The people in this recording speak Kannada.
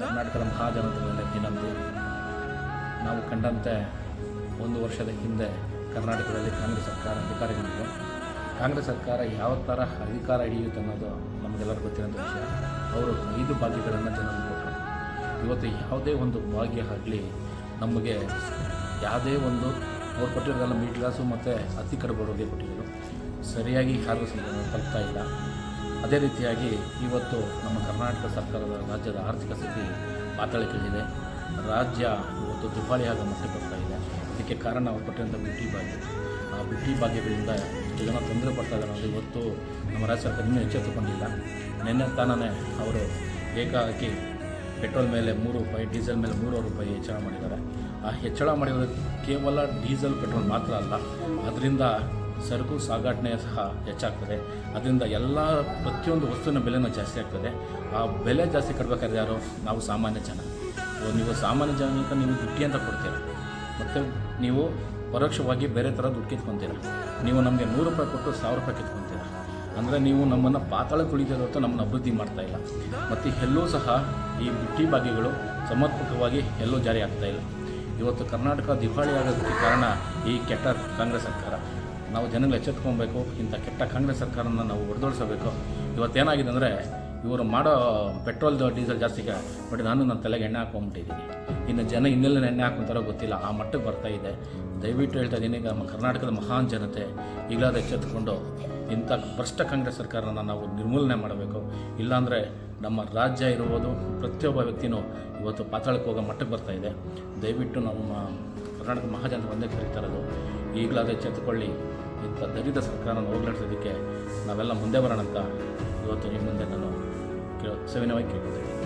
ಕರ್ನಾಟಕದ ಮಹಾಜನತೆಗಳಲ್ಲಿ ವಿನಂತಿ ನಾವು ಕಂಡಂತೆ ಒಂದು ವರ್ಷದ ಹಿಂದೆ ಕರ್ನಾಟಕದಲ್ಲಿ ಕಾಂಗ್ರೆಸ್ ಸರ್ಕಾರ ಅಧಿಕಾರಿಗಳಿದೆ ಕಾಂಗ್ರೆಸ್ ಸರ್ಕಾರ ಯಾವ ಥರ ಅಧಿಕಾರ ಹಿಡಿಯುತ್ತೆ ಅನ್ನೋದು ನಮಗೆಲ್ಲರಿಗೂ ಗೊತ್ತಿರೋಂಥ ವಿಷಯ. ಅವರು ಐದು ಭಾಗ್ಯಗಳನ್ನು ಜನರಿಗೆ ಕೊಟ್ಟರು. ಇವತ್ತು ಯಾವುದೇ ಒಂದು ಭಾಗ್ಯ ಆಗಲಿ ನಮಗೆ ಯಾವುದೇ ಒಂದು ಅವ್ರು ಕೊಟ್ಟಿರೋದೆಲ್ಲ ಮೀಟ್ ಕ್ಲಾಸು ಮತ್ತು ಅತಿ ಕಡುಬಡವರಿಗೆ ಕೊಟ್ಟಿದ್ದರು ಸರಿಯಾಗಿ ಯಾರಿಗೂ ತಲುಪ್ತಾ ಇಲ್ಲ. ಅದೇ ರೀತಿಯಾಗಿ ಇವತ್ತು ನಮ್ಮ ಕರ್ನಾಟಕ ಸರ್ಕಾರದ ರಾಜ್ಯದ ಆರ್ಥಿಕ ಸ್ಥಿತಿ ಪಾತಾಳಕ್ಕಿಳಿದಿದೆ ರಾಜ್ಯ ಇವತ್ತು ಆಗ ಮಟ್ಟಕ್ಕೆ ಬರ್ತಾ ಇದೆ. ಇದಕ್ಕೆ ಕಾರಣ ಅವ್ರು ಕೊಟ್ಟಿರುವಂಥ ಬಿಟ್ಟಿ ಭಾಗ್ಯ. ಆ ಬಿಟ್ಟಿ ಭಾಗ್ಯಗಳಿಂದ ಇಷ್ಟು ಜನ ತೊಂದರೆ ಪಡ್ತಾ ಇದ್ದಾರೆ ಅಂದರೆ ಇವತ್ತು ನಮ್ಮ ರಾಜ್ಯ ಸರ್ಕಾರ ಇನ್ನೂ ಎಚ್ಚೆತ್ತುಕೊಂಡಿಲ್ಲ. ನಿನ್ನೆ ತಾನೇ ಅವರು ಏಕಾಕಿ ಪೆಟ್ರೋಲ್ ಮೇಲೆ ಮೂರು ರೂಪಾಯಿ, ಡೀಸೆಲ್ ಮೇಲೆ ಮೂರು ರೂಪಾಯಿ ಹೆಚ್ಚಳ ಮಾಡಿದ್ದಾರೆ. ಆ ಹೆಚ್ಚಳ ಮಾಡಿರೋದು ಕೇವಲ ಡೀಸೆಲ್, ಪೆಟ್ರೋಲ್ ಮಾತ್ರ ಅಲ್ಲ. ಅದರಿಂದ ಸರಕು ಸಾಗಾಟನೆ ಸಹ ಹೆಚ್ಚಾಗ್ತದೆ. ಅದರಿಂದ ಎಲ್ಲ ಪ್ರತಿಯೊಂದು ವಸ್ತುವಿನ ಬೆಲೆನೂ ಜಾಸ್ತಿ ಆಗ್ತದೆ. ಆ ಬೆಲೆ ಜಾಸ್ತಿ ಕಟ್ಟಬೇಕಾದ್ರೆ ಯಾರು, ನಾವು ಸಾಮಾನ್ಯ ಜನ. ನೀವು ಸಾಮಾನ್ಯ ಜನಕ್ಕೆ ನೀವು ದುಡ್ಡಿ ಅಂತ ಕೊಡ್ತೀರ. ಮತ್ತು ನೀವು ಪರೋಕ್ಷವಾಗಿ ಬೇರೆ ಥರ ದುಡ್ಡು ಕಿತ್ಕೊತೀರ. ನೀವು ನಮಗೆ ನೂರು ರೂಪಾಯಿ ಕೊಟ್ಟು ಸಾವಿರ ರೂಪಾಯಿ ಕಿತ್ಕೊತೀರ. ಅಂದರೆ ನೀವು ನಮ್ಮನ್ನು ಪಾತಾಳ ಹೊರತು ನಮ್ಮನ್ನು ಅಭಿವೃದ್ಧಿ ಮಾಡ್ತಾ ಇಲ್ಲ. ಮತ್ತು ಎಲ್ಲೂ ಸಹ ಈ ಬಿಟ್ಟಿ ಭಾಗ್ಯಗಳು ಸಮರ್ಪಕವಾಗಿ ಎಲ್ಲೂ ಜಾರಿ ಆಗ್ತಾ ಇಲ್ಲ. ಇವತ್ತು ಕರ್ನಾಟಕ ದಿವಾಳಿ ಆಗೋದಕ್ಕೆ ಕಾರಣ ಈ ಕೆಟ್ಟ ಕಾಂಗ್ರೆಸ್ ಸರ್ಕಾರ. ನಾವು ಜನಗಳು ಎಚ್ಚೆತ್ಕೊಬೇಕು ಇಂಥ ಕೆಟ್ಟ ಕಾಂಗ್ರೆಸ್ ಸರ್ಕಾರನ ನಾವು ಹೊಡೆದೋಡಿಸಬೇಕು ಇವತ್ತೇನಾಗಿದೆ ಅಂದರೆ, ಇವರು ಮಾಡೋ ಪೆಟ್ರೋಲ್ದು ಡೀಸೆಲ್ ಜಾಸ್ತಿಗೆ ಬಟ್ ನಾನು ನನ್ನ ತಲೆಗೆ ಎಣ್ಣೆ ಹಾಕೊಂಬಿಟ್ಟಿದ್ದೀನಿ ಇನ್ನು ಜನ ಇನ್ನೆಲ್ಲ ಎಣ್ಣೆ ಹಾಕೊಂತಾರೋ ಗೊತ್ತಿಲ್ಲ, ಆ ಮಟ್ಟಕ್ಕೆ ಬರ್ತಾ ಇದೆ. ದಯವಿಟ್ಟು ಹೇಳ್ತಾ ಇದ್ದೀನಿ, ನಮ್ಮ ಕರ್ನಾಟಕದ ಮಹಾನ್ ಜನತೆ ಈಗಲಾದ ಎಚ್ಚೆತ್ಕೊಂಡು, ಇಂಥ ಭ್ರಷ್ಟ ಕಾಂಗ್ರೆಸ್ ಸರ್ಕಾರನ ನಾವು ನಿರ್ಮೂಲನೆ ಮಾಡಬೇಕು. ಇಲ್ಲಾಂದರೆ ನಮ್ಮ ರಾಜ್ಯ ಇರ್ಬೋದು, ಪ್ರತಿಯೊಬ್ಬ ವ್ಯಕ್ತಿನೂ ಇವತ್ತು ಪಾತಾಳಕ್ಕೆ ಹೋಗೋ ಮಟ್ಟಕ್ಕೆ ಬರ್ತಾ ಇದೆ. ದಯವಿಟ್ಟು ನಮ್ಮ ಕರ್ನಾಟಕ ಮಹಾಜನತೆ ಒಂದೇ ಕರೀತಾ ಇರೋದು. ಈಗಲಾದ ಎಚ್ಚೆತ್ತುಕೊಳ್ಳಿ ಇಂಥ ದಲಿತ ಸರ್ಕಾರನ ಹೋಗ್ಲಾಡ್ಸೋದಕ್ಕೆ ನಾವೆಲ್ಲ ಮುಂದೆ ಬರೋಣ ಅಂತ ಇವತ್ತು ನಿಮ್ಮ ಮುಂದೆ ನಾನು ಕೇಳ ಸವಿನವಾಗಿ ಕೇಳ್ಕೊತೀನಿ.